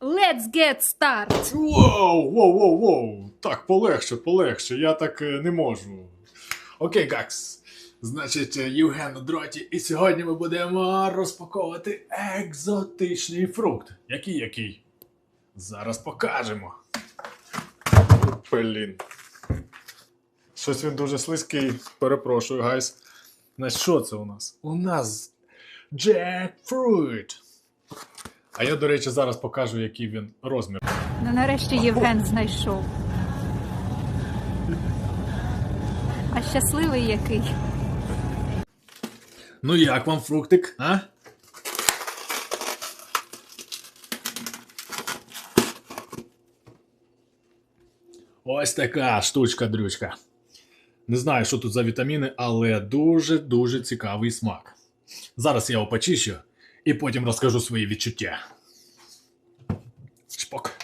Let's get start! Воу, воу, воу, воу. Так, полегше, полегше. Я так е, не можу. Окей, Гакс. Значить, е, Євген у дроті, і сьогодні ми будемо розпаковувати екзотичний фрукт. Який який? Зараз покажемо. Блін. Щось він дуже слизький. Перепрошую, гайс. Значить, що це у нас? У нас джекфрут. А я, до речі, зараз покажу, який він розмір. Ну нарешті Євген знайшов. А щасливий який. Ну як вам фруктик, а? Ось така штучка-дрючка. Не знаю, що тут за вітаміни, але дуже-дуже цікавий смак. Зараз я його почищу і потім розкажу свої відчуття. Шпок.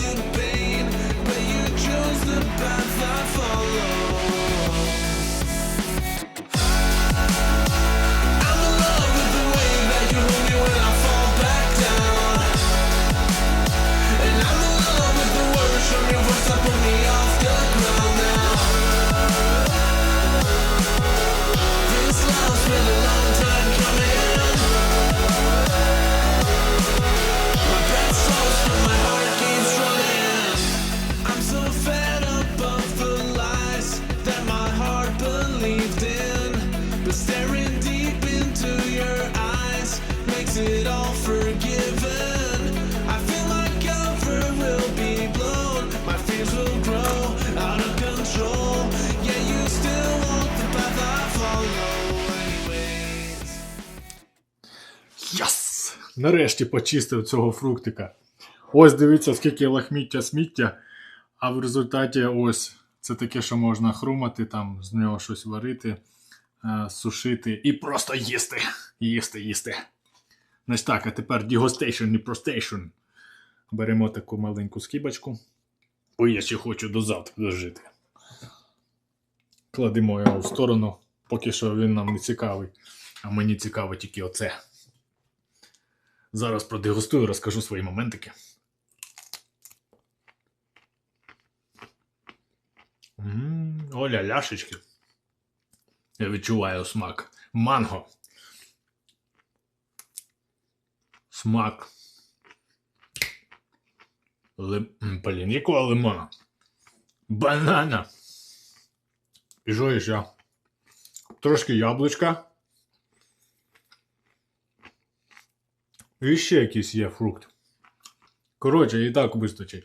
you Нарешті почистив цього фруктика. Ось дивіться, скільки лахміття сміття. А в результаті ось це таке, що можна хрумати, там з нього щось варити, е, сушити і просто їсти. Їсти, їсти. Значить так, а тепер дегустейшн і простейшн. Беремо таку маленьку скибочку. Бо я ще хочу до завтра дожити. Кладемо його в сторону, поки що він нам не цікавий. А мені цікаво тільки оце. Зараз продегустую, розкажу свої моментики. Оля ляшечки. Я відчуваю смак. Манго. Смак. Лим... Блін, якого лимона? Банана. І що ще? Трошки яблучка. І ще якийсь є фрукт. Коротше, і так вистачить.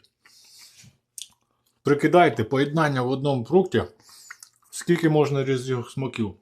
Прикидайте поєднання в одному фрукті, скільки можна різних смаків.